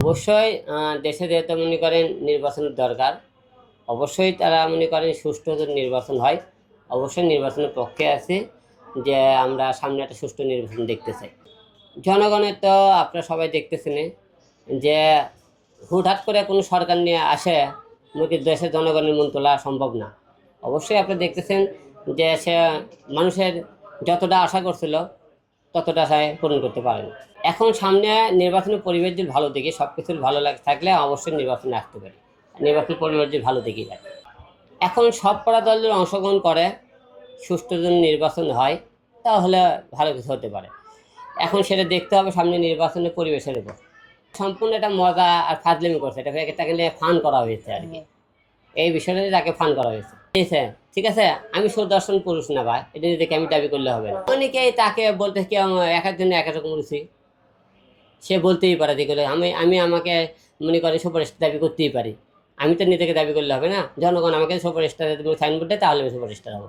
অবশ্যই দেশে যেহেতু মনে করেন নির্বাচনের দরকার, অবশ্যই তারা মনে করেন সুষ্ঠু নির্বাচন হয়, অবশ্যই নির্বাচনের পক্ষে আছে যে আমরা সামনে একটা সুষ্ঠু নির্বাচন দেখতে চাই। জনগণের তো আপনারা সবাই দেখতেছেন যে হুটহাট করে কোনো সরকার নিয়ে আসে, নাকি দেশের জনগণের মন তোলা সম্ভব না। অবশ্যই আপনি দেখতেছেন যে সে মানুষের যতটা আশা করছিল ততটা আশায় পূরণ করতে পারেন। এখন সামনে নির্বাচনের পরিবেশ যদি ভালো দেখি সব কিছুর ভালো লাগ থাকলে অবশ্যই নির্বাচনে আসতে পারে। নির্বাচন পরিবেশ যদি ভালো দেখি যায়। এখন সব পাড়া দল যদি অংশগ্রহণ করে সুষ্ঠু যদি নির্বাচন হয় তাহলে ভালো কিছু হতে পারে। এখন সেটা দেখতে হবে সামনে নির্বাচনের পরিবেশের উপর। সম্পূর্ণ একটা মজা আর ফাজলিমি করছে। এটা তাকে নিয়ে ফান করা হয়েছে আর কি। এই বিষয়টা তাকে ফান করা হয়েছে। ঠিক আছে ঠিক আছে? আমি সুদর্শন পুরুষ না ভাই, এটা দেখে আমি দাবি করলে হবে না। অনেকেই তাকে বলতে কি এক একজন এক রকম রুচি। সে বলতেই পারে যেগুলো আমি আমি আমাকে মনে করে সুপার স্টার দাবি করতেই পারি। আমি তো নিজেকে দাবি করলে হবে না। জনগণ আমাকে সুপার স্টার সাইনবোর্ড দেয় তাহলে আমি সুপার স্টার হব